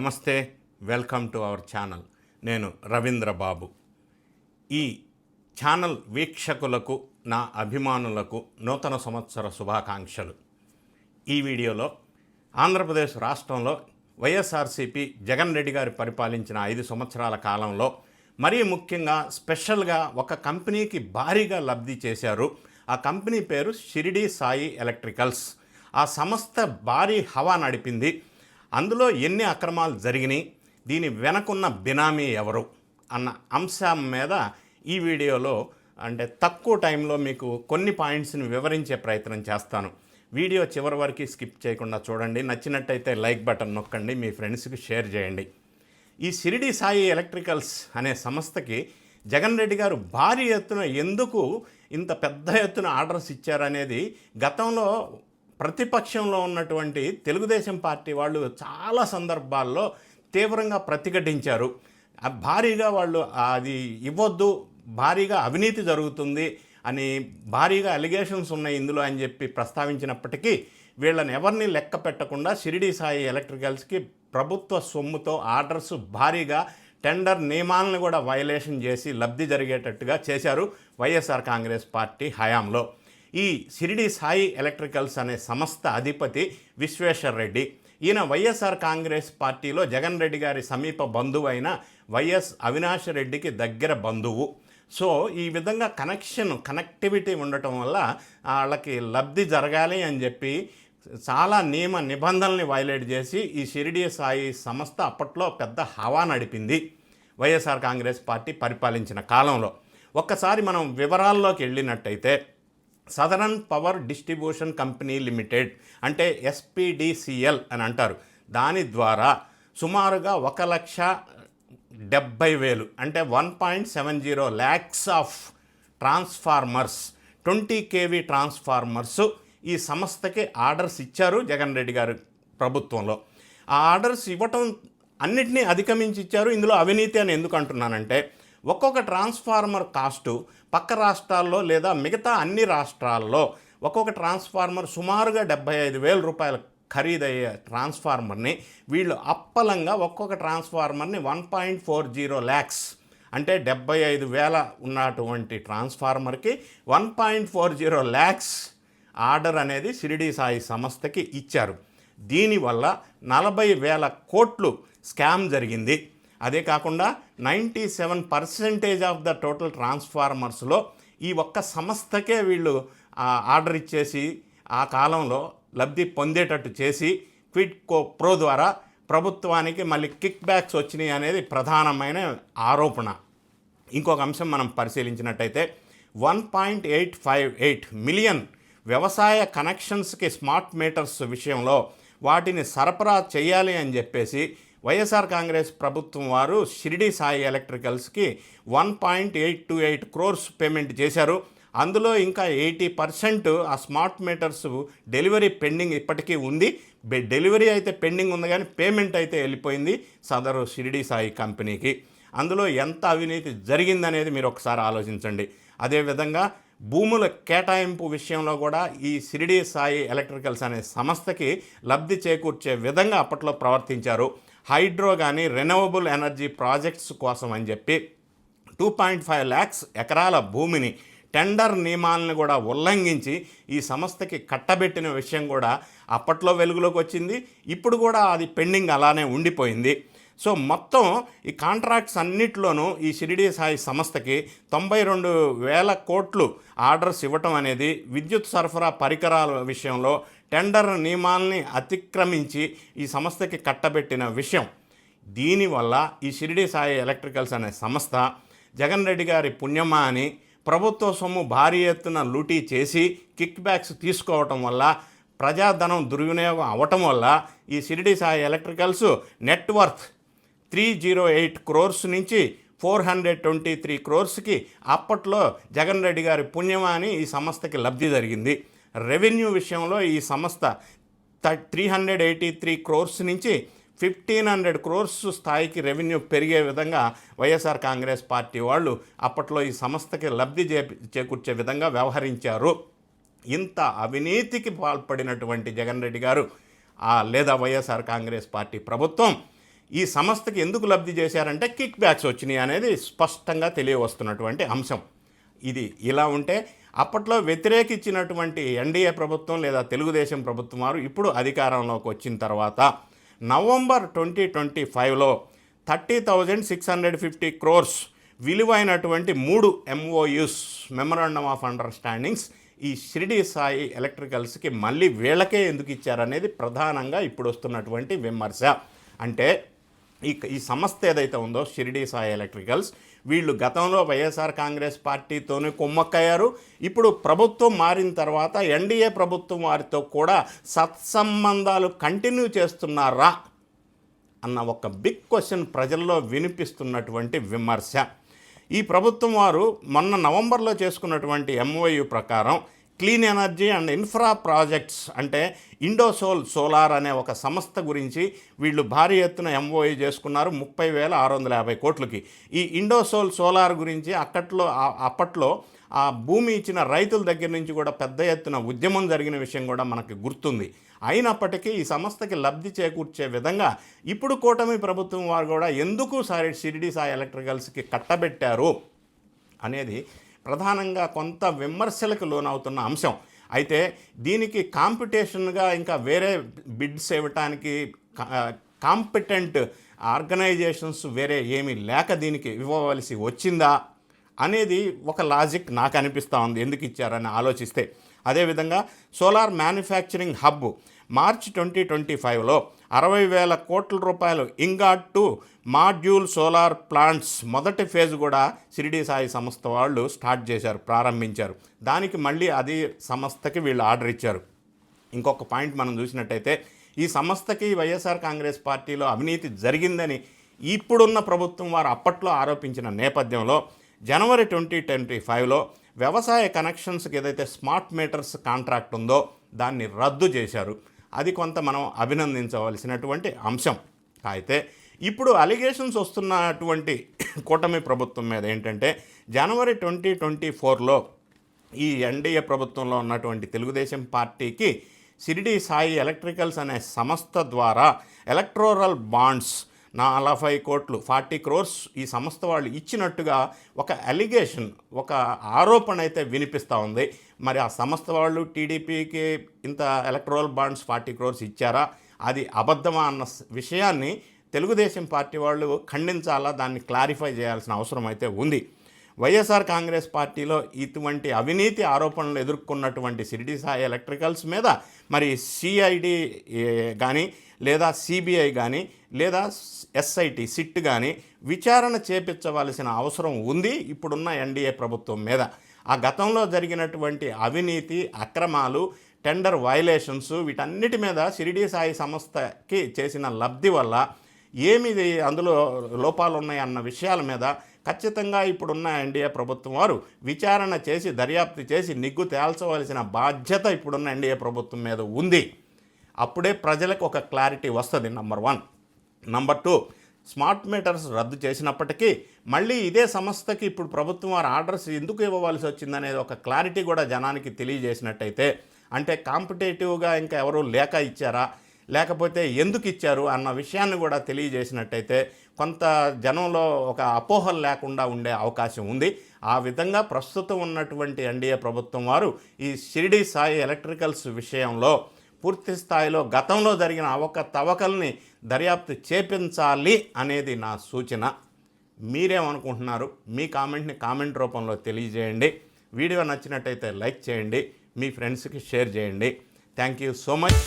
నమస్తే welcome to our channel. నేను రవీంద్ర బాబు. ఈ ఛానల్ వీక్షకులకు నా అభిమానులకు నూతన సంవత్సర శుభాకాంక్షలు. ఈ వీడియోలో ఆంధ్రప్రదేశ్ రాష్ట్రంలో వైఎస్ఆర్సీపీ జగన్ రెడ్డి గారు పరిపాలించిన ఐదు సంవత్సరాల కాలంలో మరీ ముఖ్యంగా స్పెషల్గా ఒక కంపెనీకి భారీగా లబ్ధి చేశారు. ఆ కంపెనీ పేరు షిరిడి సాయి ఎలక్ట్రికల్స్. ఆ సంస్థ భారీ హవా నడిపింది. అందులో ఎన్ని అక్రమాలు జరిగినాయి? దీని వెనకున్న బినామీ ఎవరు? అన్న అంశం మీద ఈ వీడియోలో అంటే తక్కువ టైంలో మీకు కొన్ని పాయింట్స్ని వివరించే ప్రయత్నం చేస్తాను. వీడియో చివరి వరకు స్కిప్ చేయకుండా చూడండి. నచ్చినట్టయితే లైక్ బటన్ నొక్కండి. మీ ఫ్రెండ్స్కి షేర్ చేయండి. ఈ షిరిడి సాయి ఎలక్ట్రికల్స్ అనే సంస్థకి జగన్ రెడ్డి గారు భారీ ఎత్తున ఎందుకు ఇంత పెద్ద ఎత్తున ఆర్డర్స్ ఇచ్చారనేది గతంలో ప్రతిపక్షంలో ఉన్నటువంటి తెలుగుదేశం పార్టీ వాళ్ళు చాలా సందర్భాల్లో తీవ్రంగా ప్రతిఘటించారు. భారీగా వాళ్ళు అది ఇవ్వద్దు భారీగా అవినీతి జరుగుతుంది అని భారీగా అలిగేషన్స్ ఉన్నాయి ఇందులో అని చెప్పి ప్రస్తావించినప్పటికీ వీళ్ళని ఎవరిని లెక్క పెట్టకుండా షిరిడి సాయి ఎలక్ట్రికల్స్కి ప్రభుత్వ సొమ్ముతో ఆర్డర్స్ భారీగా టెండర్ నియమాలను కూడా వయలేషన్ చేసి లబ్ధి జరిగేటట్టుగా చేశారు వైఎస్ఆర్ కాంగ్రెస్ పార్టీ హయాంలో. ఈ సిరిడి సాయి ఎలక్ట్రికల్స్ అనే సంస్థ అధిపతి విశ్వేశ్వర్ రెడ్డి ఈయన వైఎస్ఆర్ కాంగ్రెస్ పార్టీలో జగన్ రెడ్డి గారి సమీప బంధువు అయిన వైఎస్ అవినాష్ రెడ్డికి దగ్గర బంధువు. సో ఈ విధంగా కనెక్షన్ కనెక్టివిటీ ఉండటం వల్ల వాళ్ళకి లబ్ధి జరగాలి అని చెప్పి చాలా నియమ నిబంధనల్ని వైలేట్ చేసి ఈ షిరిడి సాయి సంస్థ అప్పట్లో పెద్ద హవా నడిపింది వైఎస్ఆర్ కాంగ్రెస్ పార్టీ పరిపాలించిన కాలంలో. ఒక్కసారి మనం వివరాల్లోకి వెళ్ళినట్టయితే southern power distribution company limited అంటే ఎస్పీడిసిఎల్ అని అంటారు. దాని ద్వారా సుమారుగా ఒక లక్ష డెబ్బై వేలు అంటే one point seven zero lakhs of transformers twenty KV transformers ఈ సంస్థకి ఆర్డర్స్ ఇచ్చారు జగన్ రెడ్డి గారు ప్రభుత్వంలో. ఆ ఆర్డర్స్ ఇవ్వటం అన్నిటినీ అధిగమించి ఇచ్చారు. ఇందులో అవినీతి అని ఎందుకు అంటున్నానంటే ఒక్కొక్క ట్రాన్స్ఫార్మర్ కాస్టు పక్క రాష్ట్రాల్లో లేదా మిగతా అన్ని రాష్ట్రాల్లో ఒక్కొక్క ట్రాన్స్ఫార్మర్ సుమారుగా డెబ్బై ఐదు వేల రూపాయల ఖరీదయ్యే ట్రాన్స్ఫార్మర్ని వీళ్ళు అప్పలంగా ఒక్కొక్క ట్రాన్స్ఫార్మర్ని one point four zero lakhs అంటే డెబ్బై ఐదు వేల ఉన్నటువంటి ట్రాన్స్ఫార్మర్కి one point four zero lakhs order అనేది షిరిడి సాయి సంస్థకి ఇచ్చారు. దీనివల్ల నలభై వేల కోట్లు స్కామ్ జరిగింది. అదే కాకుండా ninety seven percentage of the total ట్రాన్స్ఫార్మర్స్లో ఈ ఒక్క సంస్థకే వీళ్ళు ఆర్డర్ ఇచ్చేసి ఆ కాలంలో లబ్ధి పొందేటట్టు చేసి క్విడ్ కో ప్రో ద్వారా ప్రభుత్వానికి మళ్ళీ కిక్ బ్యాక్స్ వచ్చినాయి అనేది ప్రధానమైన ఆరోపణ. ఇంకొక అంశం మనం పరిశీలించినట్టయితే one point eight five eight million వ్యవసాయ కనెక్షన్స్కి స్మార్ట్ మీటర్స్ విషయంలో వాటిని సరఫరా చేయాలి అని చెప్పేసి వైఎస్ఆర్ కాంగ్రెస్ ప్రభుత్వం వారు Shirdi Sai ఎలక్ట్రికల్స్కి one point eight two eight crores payment చేశారు. అందులో ఇంకా ఎయిటీ పర్సెంట్ ఆ స్మార్ట్ మీటర్స్ డెలివరీ పెండింగ్ ఇప్పటికీ ఉంది. డెలివరీ అయితే పెండింగ్ ఉంది కానీ పేమెంట్ అయితే వెళ్ళిపోయింది సదరు షిరిడి సాయి కంపెనీకి. అందులో ఎంత అవినీతి జరిగిందనేది మీరు ఒకసారి ఆలోచించండి. అదేవిధంగా భూముల కేటాయింపు విషయంలో కూడా ఈ సిరిడి సాయి ఎలక్ట్రికల్స్ అనే సంస్థకి లబ్ధి చేకూర్చే విధంగా అప్పట్లో ప్రవర్తించారు. హైడ్రో కానీ రెన్యూవబుల్ ఎనర్జీ ప్రాజెక్ట్స్ కోసం అని చెప్పి టూ పాయింట్ ఫైవ్ ల్యాక్స్ ఎకరాల భూమిని టెండర్ నియమాలను కూడా ఉల్లంఘించి ఈ సంస్థకి కట్టబెట్టిన విషయం కూడా అప్పట్లో వెలుగులోకి వచ్చింది. ఇప్పుడు కూడా అది పెండింగ్ అలానే ఉండిపోయింది. సో మొత్తం ఈ కాంట్రాక్ట్స్ అన్నిట్లోనూ ఈ షిరిడి సాయి సంస్థకి తొంభై రెండు వేల కోట్లు ఆర్డర్స్ ఇవ్వటం అనేది విద్యుత్ సరఫరా పరికరాల విషయంలో టెండర్ నియమాల్ని అతిక్రమించి ఈ సంస్థకి కట్టబెట్టిన విషయం. దీనివల్ల ఈ షిరిడి సాయి ఎలక్ట్రికల్స్ అనే సంస్థ జగన్ రెడ్డి గారి పుణ్యమా అని ప్రభుత్వ సొమ్ము భారీ ఎత్తున లూటీ చేసి కిక్ బ్యాక్స్ తీసుకోవటం వల్ల ప్రజాధనం దుర్వినియోగం అవటం వల్ల ఈ Shirdi Sai Electricals net worth three zero eight crores నుంచి ఫోర్ హండ్రెడ్ ట్వంటీ త్రీ క్రోర్స్కి అప్పట్లో జగన్ రెడ్డి గారి పుణ్యమా అని ఈ సంస్థకి లబ్ధి జరిగింది. రెవెన్యూ విషయంలో ఈ సంస్థ three hundred eighty three crores నుంచి ఫిఫ్టీన్ హండ్రెడ్ క్రోర్స్ స్థాయికి రెవెన్యూ పెరిగే విధంగా వైఎస్ఆర్ కాంగ్రెస్ పార్టీ వాళ్ళు అప్పట్లో ఈ సంస్థకి లబ్ధి చే చేకూర్చే విధంగా వ్యవహరించారు. ఇంత అవినీతికి పాల్పడినటువంటి జగన్ రెడ్డి గారు లేదా వైఎస్ఆర్ కాంగ్రెస్ పార్టీ ప్రభుత్వం ఈ సంస్థకి ఎందుకు లబ్ధి చేశారంటే కిక్ బ్యాక్స్ వచ్చినాయి అనేది స్పష్టంగా తెలియవస్తున్నటువంటి అంశం. ఇది ఇలా ఉంటే అప్పట్లో వ్యతిరేకించినటువంటి ఎన్డీఏ ప్రభుత్వం లేదా తెలుగుదేశం ప్రభుత్వం వారు ఇప్పుడు అధికారంలోకి వచ్చిన తర్వాత నవంబర్ ట్వంటీ ట్వంటీ ఫైవ్లో thirty thousand six hundred fifty crores విలువైనటువంటి మూడు ఎంఓయూస్ మెమరాండమ్ ఆఫ్ అండర్స్టాండింగ్స్ ఈ షిరిడి సాయి ఎలక్ట్రికల్స్కి మళ్ళీ వీళ్ళకే ఎందుకు ఇచ్చారనేది ప్రధానంగా ఇప్పుడు వస్తున్నటువంటి విమర్శ. అంటే ఈ ఈ సంస్థ ఏదైతే ఉందో షిరిడి సాయి ఎలక్ట్రికల్స్ వీళ్ళు గతంలో వైఎస్ఆర్ కాంగ్రెస్ పార్టీతోనే కుమ్మక్కయ్యారు. ఇప్పుడు ప్రభుత్వం మారిన తర్వాత ఎన్డీఏ ప్రభుత్వం వారితో కూడా సత్సంబంధాలు కంటిన్యూ చేస్తున్నారా అన్న ఒక బిగ్ క్వశ్చన్ ప్రజల్లో వినిపిస్తున్నటువంటి విమర్శ. ఈ ప్రభుత్వం వారు మొన్న నవంబర్లో చేసుకున్నటువంటి ఎంఓయు ప్రకారం clean energy and infra projects అంటే ఇండోసోల్ సోలార్ అనే ఒక సంస్థ గురించి వీళ్ళు భారీ ఎత్తున ఎంఓఏ చేసుకున్నారు ముప్పై వేల ఆరు వందల యాభై కోట్లకి. ఈ ఇండోసోల్ సోలార్ గురించి అక్కట్లో అప్పట్లో ఆ భూమి ఇచ్చిన రైతుల దగ్గర నుంచి కూడా పెద్ద ఎత్తున ఉద్యమం జరిగిన విషయం కూడా మనకు గుర్తుంది. అయినప్పటికీ ఈ సంస్థకి లబ్ధి చేకూర్చే విధంగా ఇప్పుడు కూటమి ప్రభుత్వం వారు కూడా ఎందుకు సారి షిరిడి సాయి ఎలక్ట్రికల్స్కి కట్టబెట్టారు అనేది ప్రధానంగా కొంత విమర్శలకు లోనవుతున్న అంశం. అయితే దీనికి కాంపిటీషన్గా ఇంకా వేరే బిడ్స్ ఇవ్వటానికి కాంపిటెంట్ ఆర్గనైజేషన్స్ వేరే ఏమీ లేక దీనికి ఇవ్వవలసి వచ్చిందా అనేది ఒక లాజిక్ నాకు అనిపిస్తూ ఉంది. ఎందుకు ఇచ్చారని ఆలోచిస్తే. అదేవిధంగా solar manufacturing hub March twenty twenty ఫైవ్లో అరవై వేల కోట్ల రూపాయలు ingot to module solar plants మొదటి ఫేజ్ కూడా షిరిడి సాయి సంస్థ వాళ్ళు స్టార్ట్ చేశారు ప్రారంభించారు. దానికి మళ్ళీ అది సంస్థకి వీళ్ళు ఆర్డర్ ఇచ్చారు. ఇంకొక పాయింట్ మనం చూసినట్టయితే ఈ సంస్థకి వైఎస్ఆర్ కాంగ్రెస్ పార్టీలో అవినీతి జరిగిందని ఇప్పుడున్న ప్రభుత్వం వారు అప్పట్లో ఆరోపించిన నేపథ్యంలో జనవరి ట్వంటీ ట్వంటీ ఫైవ్లో వ్యవసాయ కనెక్షన్స్కి ఏదైతే స్మార్ట్ మీటర్స్ కాంట్రాక్ట్ ఉందో దాన్ని రద్దు చేశారు. అది కొంత మనం అభినందించవలసినటువంటి అంశం. అయితే ఇప్పుడు అలిగేషన్స్ వస్తున్నటువంటి కూటమి ప్రభుత్వం మీద ఏంటంటే జనవరి ట్వంటీ ట్వంటీ ఫోర్లో ఈ ఎన్డీఏ ప్రభుత్వంలో ఉన్నటువంటి తెలుగుదేశం పార్టీకి సిరిడి సాయి ఎలక్ట్రికల్స్ అనే సంస్థ ద్వారా ఎలక్ట్రోరల్ బాండ్స్ నలభై కోట్లు ఫార్టీ క్రోర్స్ ఈ సంస్థ వాళ్ళు ఇచ్చినట్టుగా ఒక అలిగేషన్ ఒక ఆరోపణ అయితే వినిపిస్తూ ఉంది. మరి ఆ సంస్థ వాళ్ళు టీడీపీకి ఇంత ఎలక్ట్రోల్ బాండ్స్ ఫార్టీ క్రోర్స్ ఇచ్చారా? అది అబద్ధమా అన్న విషయాన్ని తెలుగుదేశం పార్టీ వాళ్ళు ఖండించాలా? దాన్ని క్లారిఫై చేయాల్సిన అవసరం అయితే ఉంది. వైఎస్ఆర్ కాంగ్రెస్ పార్టీలో ఇటువంటి అవినీతి ఆరోపణలు ఎదుర్కొన్నటువంటి సిరిడి సాయి ఎలక్ట్రికల్స్ మీద మరి సిఐడి కానీ లేదా సిబిఐ కానీ లేదా ఎస్ఐటి సిట్ కానీ విచారణ చేపించవలసిన అవసరం ఉంది. ఇప్పుడున్న ఎన్డీఏ ప్రభుత్వం మీద ఆ గతంలో జరిగినటువంటి అవినీతి అక్రమాలు టెండర్ వైలేషన్స్ వీటన్నిటి మీద షిరిడి సాయి సంస్థకి చేసిన లబ్ధి వల్ల ఏమిది అందులో లోపాలు ఉన్నాయన్న విషయాల మీద ఖచ్చితంగా ఇప్పుడున్న ఎన్డీఏ ప్రభుత్వం వారు విచారణ చేసి దర్యాప్తు చేసి నిగ్గు తేల్చవలసిన బాధ్యత ఇప్పుడున్న ఎన్డీఏ ప్రభుత్వం మీద ఉంది. అప్పుడే ప్రజలకు ఒక క్లారిటీ వస్తుంది number one. Number two smart meters రద్దు చేసినప్పటికీ మళ్ళీ ఇదే సంస్థకి ఇప్పుడు ప్రభుత్వం వారు ఆర్డర్స్ ఎందుకు ఇవ్వవలసి వచ్చిందనేది ఒక క్లారిటీ కూడా జనానికి తెలియజేసినట్టయితే అంటే కాంపిటేటివ్గా ఇంకా ఎవరు లేక ఇచ్చారా? లేకపోతే ఎందుకు ఇచ్చారు అన్న విషయాన్ని కూడా తెలియజేసినట్టయితే కొంత జనంలో ఒక అపోహలు లేకుండా ఉండే అవకాశం ఉంది. ఆ విధంగా ప్రస్తుతం ఉన్నటువంటి ఎన్డీఏ ప్రభుత్వం వారు ఈ షిరిడి సాయి ఎలక్ట్రికల్స్ విషయంలో పూర్తి స్థాయిలో గతంలో జరిగిన అవకతవకల్ని దర్యాప్తు చేపించాలి అనేది నా సూచన. మీరేమనుకుంటున్నారు? మీ కామెంట్ని కామెంట్ రూపంలో తెలియజేయండి. వీడియో నచ్చినట్టయితే లైక్ చేయండి. మీ ఫ్రెండ్స్కి షేర్ చేయండి. Thank you so much.